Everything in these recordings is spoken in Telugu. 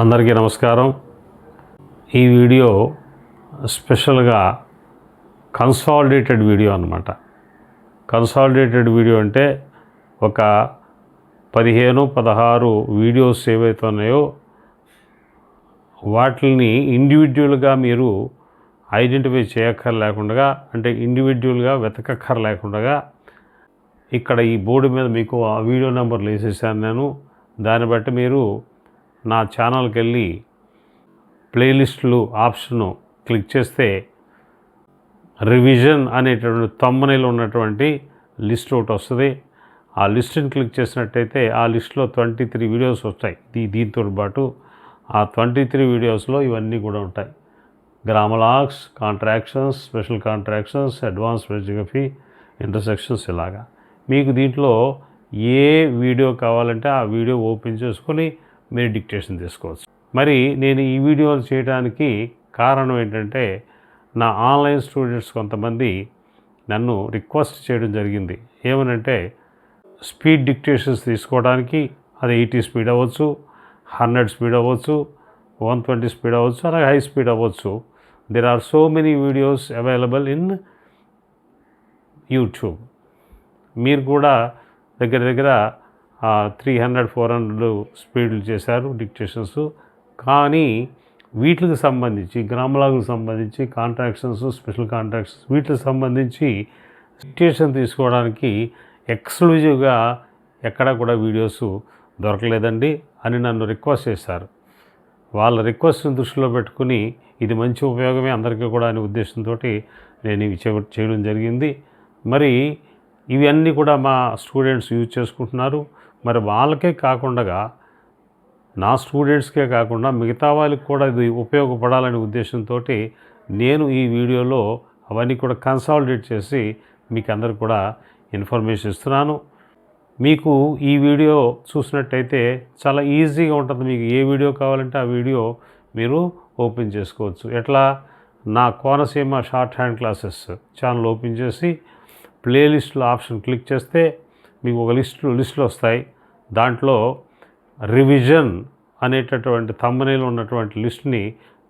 అందరికీ నమస్కారం. ఈ వీడియో స్పెషల్గా కన్సాలిడేటెడ్ వీడియో అనమాట కన్సాలిడేటెడ్ వీడియో అంటే ఒక పదిహేను పదహారు వీడియోస్ ఏవైతే ఉన్నాయో వాటిని ఇండివిజువల్గా మీరు ఐడెంటిఫై చేయక్కర్ లేకుండా అంటే ఇండివిజువల్గా వెతకక్కర్ లేకుండా ఇక్కడ ఈ బోర్డు మీద మీకు ఆ వీడియో నెంబర్లు వేసేసాను నేను. దాన్ని బట్టి మీరు నా ఛానల్కి వెళ్ళి ప్లేలిస్టులు ఆప్షను క్లిక్ చేస్తే రివిజన్ అనేటువంటి తమ్మనీలో ఉన్నటువంటి లిస్ట్ ఒకటి వస్తుంది. ఆ లిస్ట్ని క్లిక్ చేసినట్టయితే ఆ లిస్ట్లో ట్వంటీ త్రీ వీడియోస్ వస్తాయి. దీ దీంతో పాటు ఆ ట్వంటీ త్రీ వీడియోస్లో ఇవన్నీ కూడా ఉంటాయి. Grammalogues contractions special contractions advance phraseography intersections ఇలాగా. మీకు దీంట్లో ఏ వీడియో కావాలంటే ఆ వీడియో ఓపెన్ చేసుకొని మీరు డిక్టేషన్ తీసుకోవచ్చు. మరి నేను ఈ వీడియోలు చేయడానికి కారణం ఏంటంటే నా ఆన్లైన్ స్టూడెంట్స్ కొంతమంది నన్ను రిక్వెస్ట్ చేయడం జరిగింది. ఏమనంటే స్పీడ్ డిక్టేషన్స్ తీసుకోవడానికి అది ఎయిటీ స్పీడ్ అవ్వచ్చు హండ్రెడ్ స్పీడ్ అవ్వచ్చు వన్ ట్వంటీ స్పీడ్ అవ్వచ్చు అలాగే హై స్పీడ్ అవ్వచ్చు. There are so many videos available in YouTube మీరు కూడా దగ్గర దగ్గర త్రీ హండ్రెడ్ ఫోర్ హండ్రెడ్ స్పీడ్లు చేశారు డిక్టేషన్స్. కానీ వీటికి సంబంధించి గ్రామలాగులకు సంబంధించి కాంట్రాక్షన్స్ స్పెషల్ కాంట్రాక్షన్స్ వీటికి సంబంధించి డిక్టేషన్ తీసుకోవడానికి ఎక్స్క్లూజివ్గా ఎక్కడా కూడా వీడియోస్ దొరకలేదండి అని నన్ను రిక్వెస్ట్ చేశారు. వాళ్ళ రిక్వెస్ట్ని దృష్టిలో పెట్టుకుని ఇది మంచి ఉపయోగమే అందరికీ కూడా అనే ఉద్దేశంతో నేను ఇవి చే- చేయడం జరిగింది. మరి ఇవన్నీ కూడా మా స్టూడెంట్స్ యూజ్ చేసుకుంటున్నారు. మరి వాళ్ళకే కాకుండా నా స్టూడెంట్స్కే కాకుండా మిగతా వాళ్ళకి కూడా ఇది ఉపయోగపడాలనే ఉద్దేశంతో నేను ఈ వీడియోలో అవన్నీ కూడా కన్సాలిడేట్ చేసి మీకు అందరు కూడా ఇన్ఫర్మేషన్ ఇస్తున్నాను. మీకు ఈ వీడియో చూసినట్టయితే చాలా ఈజీగా ఉంటుంది. మీకు ఏ వీడియో కావాలంటే ఆ వీడియో మీరు ఓపెన్ చేసుకోవచ్చు. ఎట్లా? నా Konaseema shorthand classes channel open చేసి ప్లేలిస్ట్లో ఆప్షన్ క్లిక్ చేస్తే మీకు ఒక లిస్టు లిస్టులు వస్తాయి. దాంట్లో రివిజన్ అనేటటువంటి తమ్మనేలో ఉన్నటువంటి లిస్ట్ని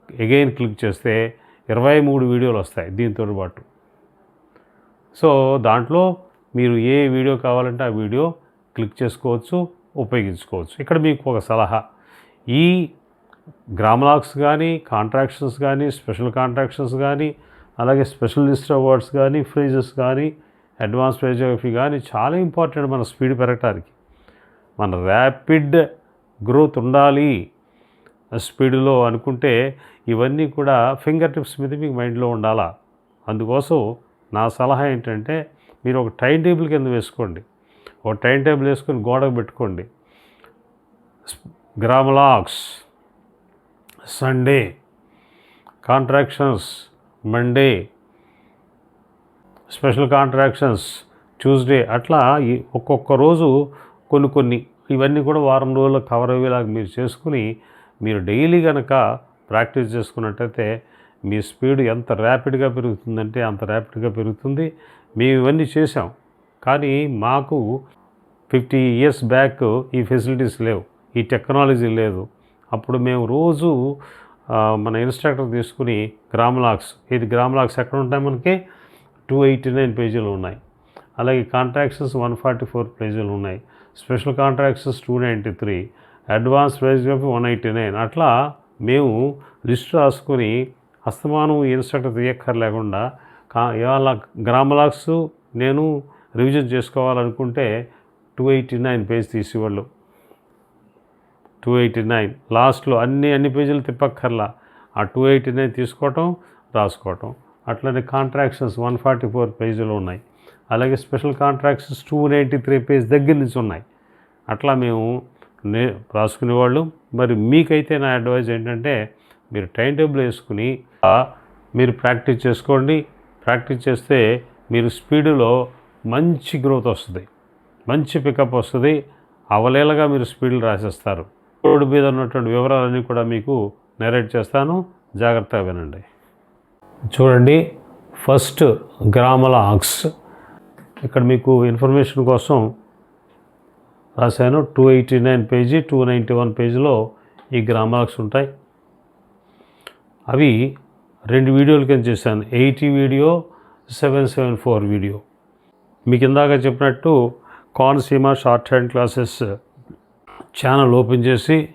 ఎగైన్ క్లిక్ చేస్తే ఇరవై మూడు వీడియోలు వస్తాయి దీంతో పాటు. సో దాంట్లో మీరు ఏ వీడియో కావాలంటే ఆ వీడియో క్లిక్ చేసుకోవచ్చు ఉపయోగించుకోవచ్చు. ఇక్కడ మీకు ఒక సలహా. ఈ గ్రామలాక్స్ కానీ కాంట్రాక్షన్స్ కానీ స్పెషల్ కాంట్రాక్షన్స్ కానీ అలాగే స్పెషల్ లిస్ట్ అవార్డ్స్ కానీ ఫ్రేజెస్ కానీ అడ్వాన్స్ ఫేజోగ్రఫీ కానీ చాలా ఇంపార్టెంట్ మన స్పీడ్ పెరగటానికి. మన ర్యాపిడ్ గ్రోత్ ఉండాలి స్పీడ్లో అనుకుంటే ఇవన్నీ కూడా ఫింగర్ టిప్స్ మీద మీకు మైండ్లో ఉండాలా. అందుకోసం నా సలహా ఏంటంటే మీరు ఒక టైం టేబుల్ కింద వేసుకోండి. ఒక టైం టేబుల్ వేసుకొని గోడకు పెట్టుకోండి. Grammalogues Sunday contractions Monday special contractions Tuesday అట్లా ఈ ఒక్కొక్క రోజు కొన్ని కొన్ని ఇవన్నీ కూడా వారం రోజుల్లో కవర్ అయ్యేలాగా మీరు చేసుకుని మీరు డైలీ కనుక ప్రాక్టీస్ చేసుకున్నట్టయితే మీ స్పీడ్ ఎంత ర్యాపిడ్గా పెరుగుతుందంటే అంత ర్యాపిడ్గా పెరుగుతుంది. మేము ఇవన్నీ చేసాం కానీ మాకు ఫిఫ్టీ ఇయర్స్ బ్యాక్ ఈ ఫెసిలిటీస్ లేవు. ఈ టెక్నాలజీ లేదు. అప్పుడు మేము రోజు మన ఇన్స్ట్రక్టర్ తీసుకుని గ్రామ్లాక్స్ ఇది గ్రామ్లాక్స్ ఎక్కడ ఉంటాయి మనకి? టూ ఎయిటీ నైన్ పేజీలు ఉన్నాయి. అలాగే కాంట్రాక్షన్స్ వన్ ఫార్టీ ఫోర్ పేజీలు ఉన్నాయి. Special contractions two ninety three advance page one eighty nine. అట్లా మేము లిస్ట్ రాసుకొని అస్తమానం ఇన్స్ట్రక్టర్ తీయక్కర్ లేకుండా కా ఇవాళ గ్రామలాక్స్ నేను రివిజన్ చేసుకోవాలనుకుంటే టూ ఎయిటీ నైన్ పేజ్ తీసేవాళ్ళు. టూ ఎయిటీ నైన్ లాస్ట్లో అన్ని అన్ని పేజీలు తిప్పక్కర్లా. ఆ టూ ఎయిటీ నైన్ తీసుకోవటం రాసుకోవటం. అట్లనే కాంట్రాక్షన్స్ వన్ ఫార్టీ ఫోర్ పేజీలు ఉన్నాయి. అలాగే special contractions two ninety three page దగ్గర నుంచి ఉన్నాయి. అట్లా మేము నే రాసుకునేవాళ్ళు మరి మీకైతే నా అడ్వైజ్ ఏంటంటే మీరు టైం టేబుల్ వేసుకుని మీరు ప్రాక్టీస్ చేసుకోండి. ప్రాక్టీస్ చేస్తే మీరు స్పీడులో మంచి గ్రోత్ వస్తుంది. మంచి పికప్ వస్తుంది. అవలేలగా మీరు స్పీడ్లు రాసేస్తారు. రోడ్డు మీద ఉన్నటువంటి వివరాలన్నీ కూడా మీకు నెరేట్ చేస్తాను. జాగ్రత్తగా వినండి. చూడండి. ఫస్ట్ గ్రామల ఆక్స్ ఇక్కడ మీకు ఇన్ఫర్మేషన్ కోసం రాశాను. Two eighty nine page two ninety one పేజీలో ఈ గ్రామలాక్స్ ఉంటాయి. అవి రెండు వీడియోలు కింద చేశాను. Eighty video seven seven four video మీకు ఇందాక చెప్పినట్టు Konaseema shorthand classes channel open చేసి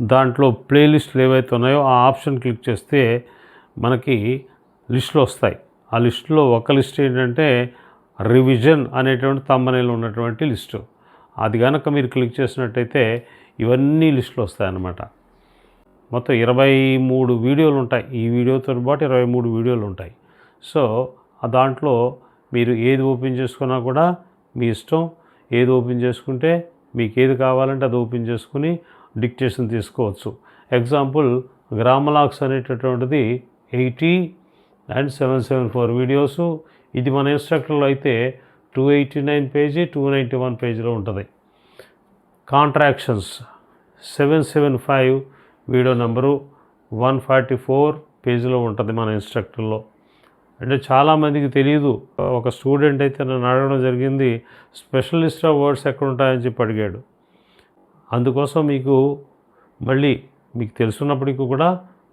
దాంట్లో ప్లేలిస్ట్లు ఏవైతే ఉన్నాయో ఆ ఆప్షన్ క్లిక్ చేస్తే మనకి లిస్టులు వస్తాయి. ఆ లిస్టులో ఒక లిస్ట్ ఏంటంటే రివిజన్ అనేటువంటి తమ్మనేలు ఉన్నటువంటి లిస్టు. అది కనుక మీరు క్లిక్ చేసినట్టయితే ఇవన్నీ లిస్టులు వస్తాయన్నమాట. మొత్తం ఇరవై మూడు వీడియోలు ఉంటాయి. ఈ వీడియోతో పాటు ఇరవై మూడు వీడియోలు ఉంటాయి. సో దాంట్లో మీరు ఏది ఓపెన్ చేసుకున్నా కూడా మీ ఇష్టం. ఏది ఓపెన్ చేసుకుంటే మీకు ఏది కావాలంటే అది ఓపెన్ చేసుకుని డిక్టేషన్ తీసుకోవచ్చు. ఎగ్జాంపుల్ గ్రామలాక్స్ అనేటటువంటిది eighty and seven seven four videos. ఇది మన ఇన్స్ట్రక్టర్లో అయితే two eighty nine page two ninety one పేజీలో ఉంటుంది. Contractions seven seven five video number one forty four పేజీలో ఉంటుంది మన ఇన్స్ట్రక్టర్లో. అంటే చాలామందికి తెలియదు ఒక స్టూడెంట్ అయితే నన్ను అడగడం జరిగింది స్పెషలిస్ట్ ఆఫ్ వర్డ్స్ ఎక్కడ ఉంటాయని చెప్పి అడిగాడు. అందుకోసం మీకు మళ్ళీ మీకు తెలుసున్నప్పటికీ కూడా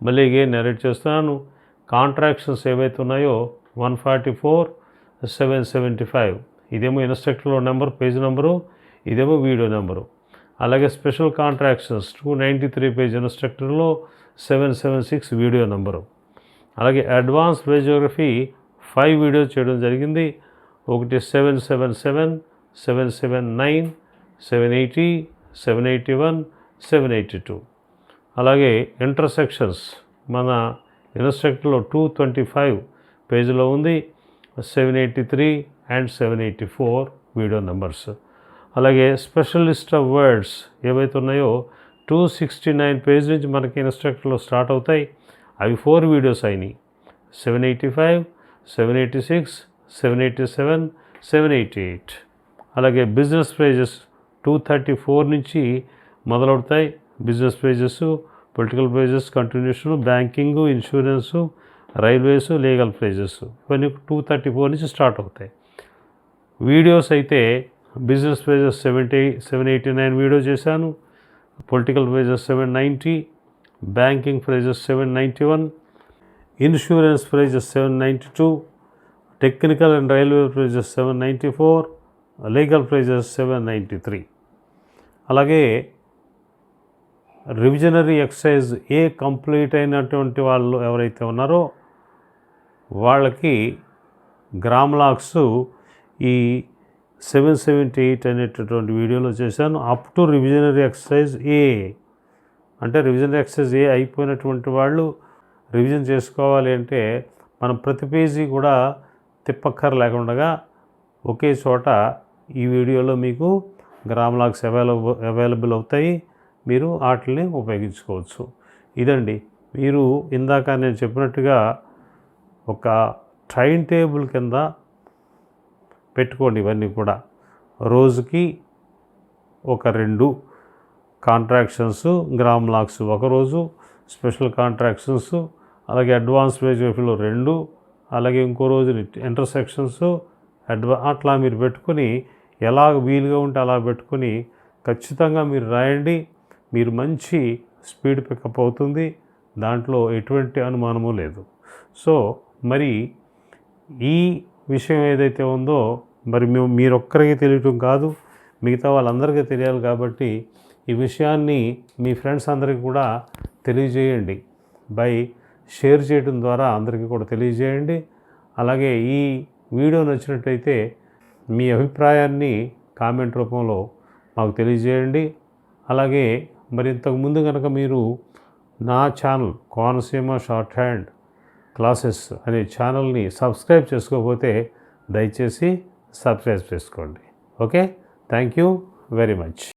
మళ్ళీ ఇగే నెరేట్ చేస్తున్నాను. కాంట్రాక్షన్స్ ఏవైతే ఉన్నాయో one forty four seven seventy five. ఇదేమో ఇన్స్ట్రక్టర్లో నెంబర్ పేజ్ నెంబరు ఇదేమో వీడియో నెంబరు. అలాగే special contractions two ninety three page ఇన్స్ట్రక్టర్లో seven seven six video number. అలాగే అడ్వాన్స్ రేజియోగ్రఫీ ఫైవ్ వీడియోస్ చేయడం జరిగింది. ఒకటి seven seven seven seven seven nine seven eighty seven eighty one seven eighty two. అలాగే ఇంటర్సెక్షన్స్ మన ఇన్స్ట్రక్టర్లో టూ ట్వంటీ ఫైవ్ పేజీలో ఉంది seven eighty three and seven eighty four video numbers. అలాగే స్పెషలిస్ట్ ఆఫ్ వర్డ్స్ ఏవైతే ఉన్నాయో టూ సిక్స్టీ నైన్ పేజ్ నుంచి మనకి ఇన్స్ట్రక్టర్లో స్టార్ట్ అవుతాయి. అవి ఫోర్ వీడియోస్ అయినాయి. Seven eighty five seven eighty six seven eighty seven seven eighty eight అలాగే business pages two thirty four నుంచి మొదలవుతాయి. Business pages political phrases continuation banking insurance railways legal phrases ఇవన్నీ టూ థర్టీ ఫోర్ నుంచి స్టార్ట్ అవుతాయి. వీడియోస్ అయితే business phrases seventy seven eighty nine video చేశాను political phrases seven ninety banking phrases seven ninety one insurance phrases seven ninety two technical and railway phrases seven ninety four legal phrases seven ninety three. అలాగే రివిజనరీ ఎక్సర్సైజ్ ఏ కంప్లీట్ అయినటువంటి వాళ్ళు ఎవరైతే ఉన్నారో వాళ్ళకి గ్రామ్లాక్స్ ఈ సెవెన్ సెవెంటీ ఎయిట్ అనేటటువంటి వీడియోలో చేశాను. Up to revisionary exercise A అంటే రివిజనరీ ఎక్సర్సైజ్ ఏ అయిపోయినటువంటి వాళ్ళు రివిజన్ చేసుకోవాలి అంటే మనం ప్రతి పేజీ కూడా తిప్పక్కర్ లేకుండా ఒకే చోట ఈ వీడియోలో మీకు గ్రామ్లాక్స్ అవైలబుల్ అవైలబుల్ అవుతాయి. మీరు వాటిని ఉపయోగించుకోవచ్చు. ఇదండి. మీరు ఇందాక నేను చెప్పినట్టుగా ఒక టైం టేబుల్ కింద పెట్టుకోండి ఇవన్నీ కూడా. రోజుకి ఒక రెండు కాంట్రాక్షన్స్ గ్రామ్ లాక్స్ ఒకరోజు స్పెషల్ కాంట్రాక్షన్స్ అలాగే అడ్వాన్స్ వేజీలో రెండు అలాగే ఇంకో రోజు ఇంటర్సెక్షన్స్ అడ్వా అట్లా మీరు పెట్టుకొని ఎలా వీలుగా ఉంటే అలా పెట్టుకొని ఖచ్చితంగా మీరు రాయండి. మీరు మంచి స్పీడ్ పికప్ అవుతుంది దాంట్లో ఎటువంటి అనుమానము లేదు. సో మరి ఈ విషయం ఏదైతే ఉందో మరి మేము మీరొక్కరికి తెలియటం కాదు మిగతా వాళ్ళందరికీ తెలియాలి కాబట్టి ఈ విషయాన్ని మీ ఫ్రెండ్స్ అందరికీ కూడా తెలియజేయండి. బై షేర్ చేయడం ద్వారా అందరికీ కూడా తెలియజేయండి. అలాగే ఈ వీడియో నచ్చినట్టయితే మీ అభిప్రాయాన్ని కామెంట్ రూపంలో మాకు తెలియజేయండి. అలాగే మరి ఇంతకుముందు కనుక మీరు నా channel Konaseema shorthand classes అనే ఛానల్ని సబ్స్క్రైబ్ చేసుకోకపోతే దయచేసి సబ్స్క్రైబ్ చేసుకోండి. Okay thank you very much